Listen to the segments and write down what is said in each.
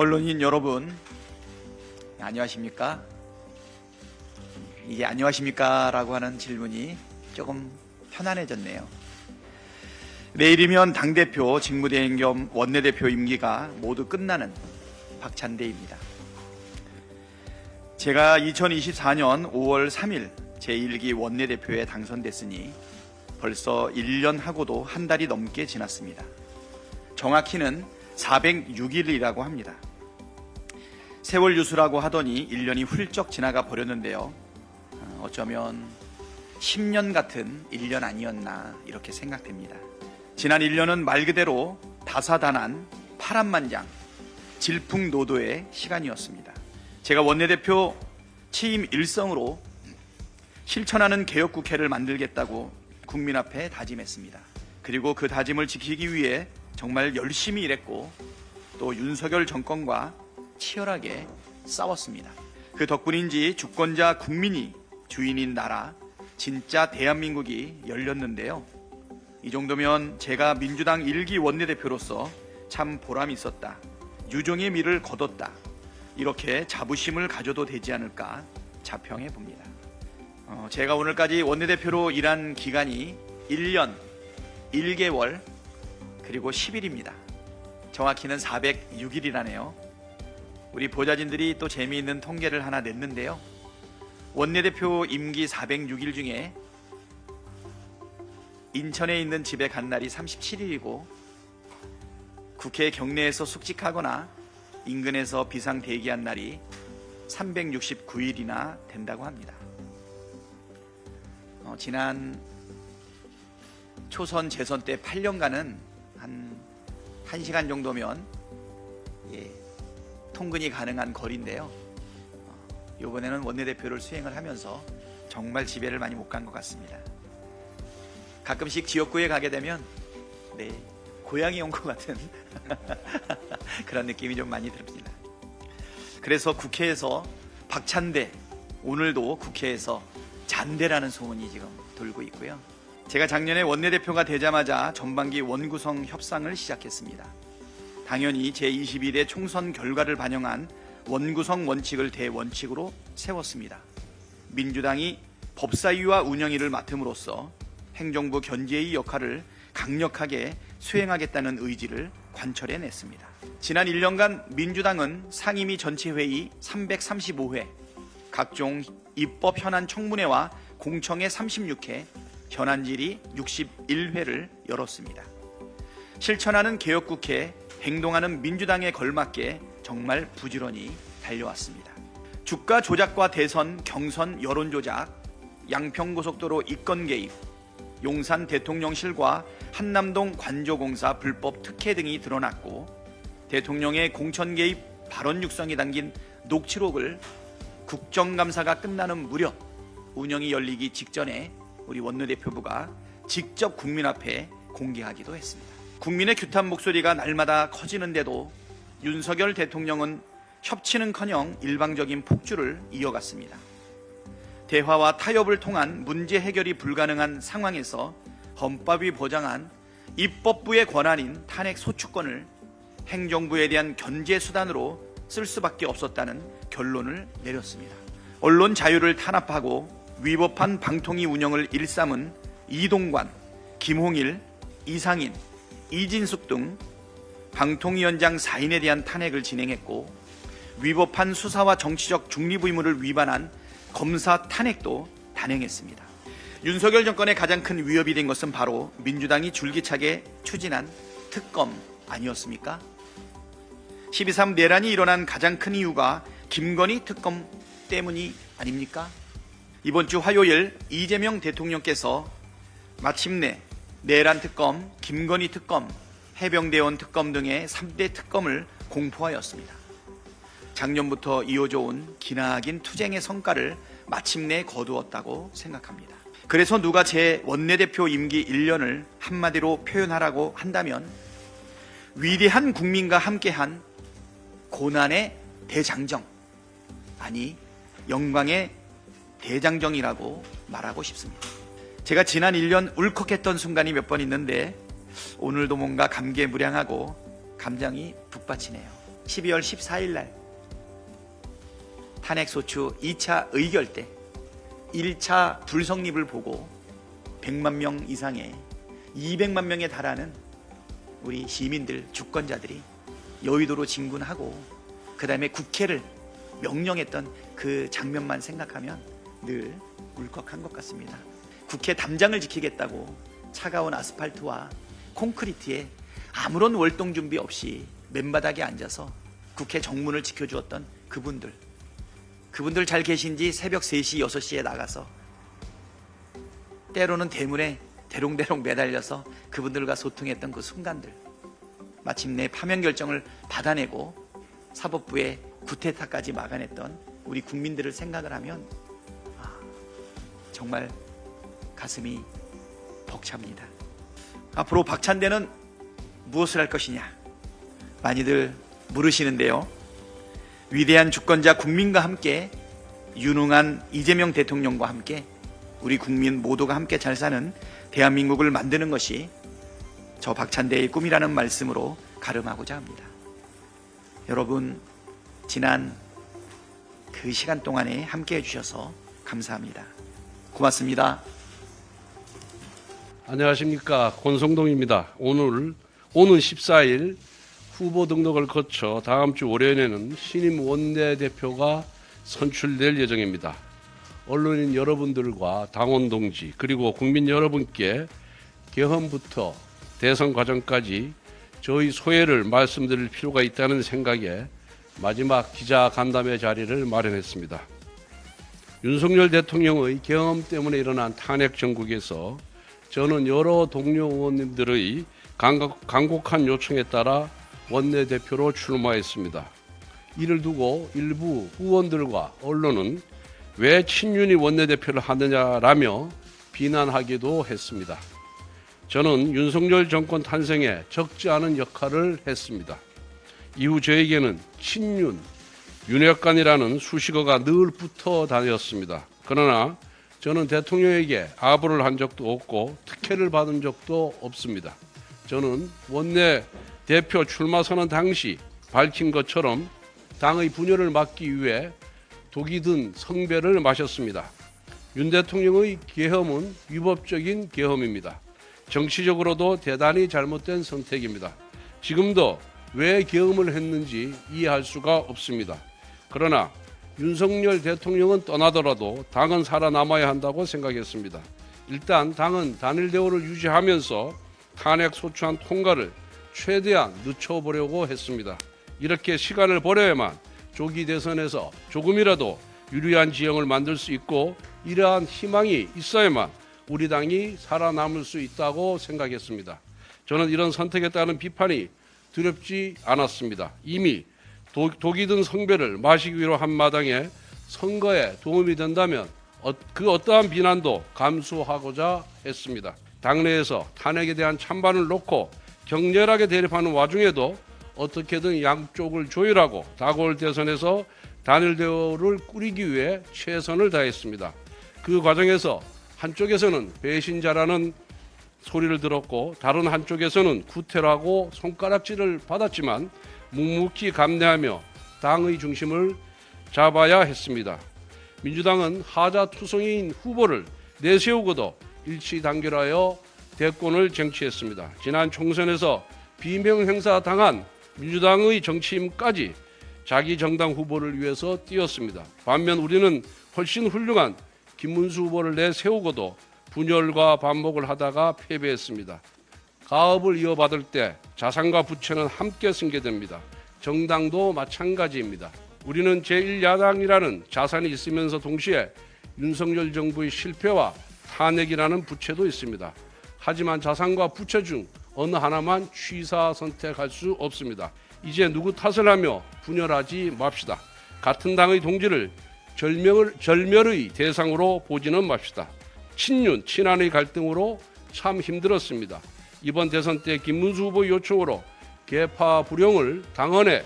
언론인 여러분, 안녕하십니까? 이게 안녕하십니까? 라고 하는 질문이 조금 편안해졌네요. 내일이면 당대표, 직무대행 겸 원내대표 임기가 모두 끝나는 박찬 대입니다. 제가 2024년 5월 3일 제1기 원내대표에 당선됐으니 벌써 1년 하고도 한 달이 넘게 지났습니다. 정확히는 406일이라고 합니다. 세월 유수라고 하더니 1년이 훌쩍 지나가 버렸는데요. 어, 어쩌면 10년 같은 1년 아니었나 이렇게 생각됩니다. 지난 1년은 말 그대로 다사다난 파란만장 질풍노도의 시간이었습니다. 제가 원내대표 취임 일성으로 실천하는 개혁국회를 만들겠다고 국민 앞에 다짐했습니다. 그리고 그 다짐을 지키기 위해 정말 열심히 일했고 또 윤석열 정권과 치열하게 싸웠습니다. 그 덕분인지 주권자 국민이 주인인 나라 진짜 대한민국이 열렸는데요. 이 정도면 제가 민주당 일기 원내대표로서 참 보람 있었다. 유종의 미를 거뒀다. 이렇게 자부심을 가져도 되지 않을까 자평해 봅니다. 어, 제가 오늘까지 원내대표로 일한 기간이 1년 1개월 그리고 10일입니다. 정확히는 406일이라네요. 우리 보좌진들이 또 재미있는 통계를 하나 냈는데요. 원내대표 임기 406일 중에 인천에 있는 집에 간 날이 37일이고 국회 경내에서 숙직하거나 인근에서 비상 대기한 날이 369일이나 된다고 합니다. 어, 지난 초선 재선 때 8년간은 한 1시간 정도면 예, 통근이 가능한 거리인데요. 어, 이번에는 원내대표를 수행을 하면서 정말 지배를 많이 못 간 것 같습니다. 가끔씩 지역구에 가게 되면 네, 고향이 온 것 같은 그런 느낌이 좀 많이 듭니다. 그래서 국회에서 박찬대 오늘도 국회에서 잔대라는 소문이 지금 돌고 있고요. 제가 작년에 원내대표가 되자마자 전반기 원구성 협상을 시작했습니다. 당연히 제21회 총선 결과를 반영한 원구성 원칙을 대원칙으로 세웠습니다. 민주당이 법사위와 운영위를 맡음으로써 행정부 견제의 역할을 강력하게 수행하겠다는 의지를 관철해냈습니다. 지난 1년간 민주당은 상임위 전체회의 335회, 각종 입법 현안 청문회와 공청회 36회, 현안 질의 61회를 열었습니다. 실천하는 개혁국회, 행동하는 민주당에 걸맞게 정말 부지런히 달려왔습니다. 주가 조작과 대선, 경선, 여론 조작, 양평고속도로 이권 개입, 용산 대통령실과 한남동 관조공사 불법 특혜 등이 드러났고 대통령의 공천 개입 발언 육성이 담긴 녹취록을 국정감사가 끝나는 무렵 운영이 열리기 직전에 우리 원내대표부가 직접 국민 앞에 공개하기도 했습니다. 국민의 규탄 목소리가 날마다 커지는데도 윤석열 대통령은 협치는커녕 일방적인 폭주를 이어갔습니다. 대화와 타협을 통한 문제 해결이 불가능한 상황에서 헌법이 보장한 입법부의 권한인 탄핵 소추권을 행정부에 대한 견제 수단으로 쓸 수밖에 없었다는 결론을 내렸습니다. 언론 자유를 탄압하고 위법한 방통위 운영을 일삼은 이동관, 김홍일, 이상인, 이진숙 등 방통위원장 4인에 대한 탄핵을 진행했고 위법한 수사와 정치적 중립 의무를 위반한 검사 탄핵도 단행했습니다. 윤석열 정권의 가장 큰 위협이 된 것은 바로 민주당이 줄기차게 추진한 특검 아니었습니까? 12.3 내란이 일어난 가장 큰 이유가 김건희 특검 때문이 아닙니까? 이번 주 화요일 이재명 대통령께서 마침내 내란 특검, 김건희 특검, 해병대원 특검 등의 3대 특검을 공포하였습니다. 작년부터 이어져 온 기나긴 투쟁의 성과를 마침내 거두었다고 생각합니다. 그래서 누가 제 원내대표 임기 1년을 한마디로 표현하라고 한다면 위대한 국민과 함께한 고난의 대장정 아니 영광의 대장정이라고 말하고 싶습니다. 제가 지난 1년 울컥했던 순간이 몇 번 있는데 오늘도 뭔가 감개무량하고 감정이 북받치네요. 12월 14일 날 탄핵소추 2차 의결 때 1차 불성립을 보고 100만 명 이상의 200만 명에 달하는 우리 시민들 주권자들이 여의도로 진군하고 그 다음에 국회를 명령했던 그 장면만 생각하면 늘 울컥한 것 같습니다. 국회 담장을 지키겠다고 차가운 아스팔트와 콘크리트에 아무런 월동 준비 없이 맨바닥에 앉아서 국회 정문을 지켜주었던 그분들. 그분들 잘 계신지 새벽 3시, 6시에 나가서 때로는 대문에 대롱대롱 매달려서 그분들과 소통했던 그 순간들. 마침내 파면 결정을 받아내고 사법부의 구태타까지 막아냈던 우리 국민들을 생각을 하면 아, 정말 가슴이 벅찹니다. 앞으로 박찬 대는 무엇을 할 것이냐 많이들 물으시는데요. 위대한 주권자 국민과 함께 유능한 이재명 대통령과 함께 우리 국민 모두가 함께 잘 사는 대한민국을 만드는 것이 저 박찬대의 꿈이라는 말씀으로 가름하고자 합니다. 여러분 지난 그 시간 동안에 함께 해주셔서 감사합니다. 고맙습니다. 안녕하십니까 권성동입니다. 오늘 오는 14일 후보 등록을 거쳐 다음 주 월요일에는 신임 원내대표가 선출될 예정입니다. 언론인 여러분들과 당원 동지 그리고 국민 여러분께 개헌부터 대선 과정까지 저희 소회를 말씀드릴 필요가 있다는 생각에 마지막 기자 간담회 자리를 마련했습니다. 윤석열 대통령의 경험 때문에 일어난 탄핵 정국에서 저는 여러 동료 의원님들의 강곡, 강곡한 요청에 따라 원내대표로 출마했습니다. 이를 두고 일부 의원들과 언론은 왜 친윤이 원내대표를 하느냐라며 비난하기도 했습니다. 저는 윤석열 정권 탄생에 적지 않은 역할을 했습니다. 이후 저에게는 친윤, 윤핵관이라는 수식어가 늘 붙어 다녔습니다. 그러나 저는 대통령에게 아부를 한 적도 없고 특혜를 받은 적도 없습니다. 저는 원내 대표 출마 선언 당시 밝힌 것처럼 당의 분열을 막기 위해 독이 든 성배를 마셨습니다. 윤 대통령의 계엄은 위법적인 계엄입니다. 정치적으로도 대단히 잘못된 선택입니다. 지금도 왜 계엄을 했는지 이해할 수가 없습니다. 그러나 윤석열 대통령은 떠나더라도 당은 살아남아야 한다고 생각했습니다. 일단 당은 단일 대우를 유지하면서 탄핵 소추안 통과를 최대한 늦춰보려고 했습니다. 이렇게 시간을 버려야만 조기 대선에서 조금이라도 유리한 지형을 만들 수 있고 이러한 희망이 있어야만 우리 당이 살아남을 수 있다고 생각했습니다. 저는 이런 선택에 따른 비판이 두렵지 않았습니다. 이미 독, 독이 든 성배를 마시기 위로 한 마당에 선거에 도움이 된다면 어, 그 어떠한 비난도 감수하고자 했습니다. 당내에서 탄핵에 대한 찬반을 놓고 격렬하게 대립하는 와중에도 어떻게든 양쪽을 조율하고 다가올 대선에서 단일 대우를 꾸리기 위해 최선을 다했습니다. 그 과정에서 한쪽에서는 배신자라는 소리를 들었고 다른 한쪽에서는 구태라고 손가락질을 받았지만 묵묵히 감내하며 당의 중심을 잡아야 했습니다. 민주당은 하자 투성이인 후보를 내세우고도 일치 단결하여 대권을 쟁취했습니다. 지난 총선에서 비명 행사 당한 민주당의 정치인까지 자기 정당 후보를 위해서 뛰었습니다. 반면 우리는 훨씬 훌륭한 김문수 후보를 내세우고도 분열과 반목을 하다가 패배했습니다. 가업을 이어받을 때 자산과 부채는 함께 승계됩니다. 정당도 마찬가지입니다. 우리는 제1야당이라는 자산이 있으면서 동시에 윤석열 정부의 실패와 탄핵이라는 부채도 있습니다. 하지만 자산과 부채 중 어느 하나만 취사 선택할 수 없습니다. 이제 누구 탓을 하며 분열하지 맙시다. 같은 당의 동지를 절멸, 절멸의 대상으로 보지는 맙시다. 친윤, 친한의 갈등으로 참 힘들었습니다. 이번 대선 때 김문수 후보 요청으로 개파 불용을 당헌에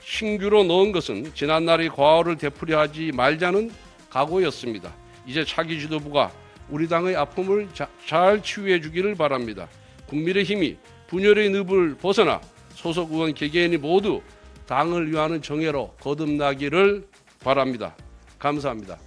신규로 넣은 것은 지난날의 과오를 되풀이하지 말자는 각오였습니다. 이제 차기 지도부가 우리 당의 아픔을 자, 잘 치유해 주기를 바랍니다. 국민의 힘이 분열의 늪을 벗어나 소속 의원 개개인이 모두 당을 위하는 정예로 거듭나기를 바랍니다. 감사합니다.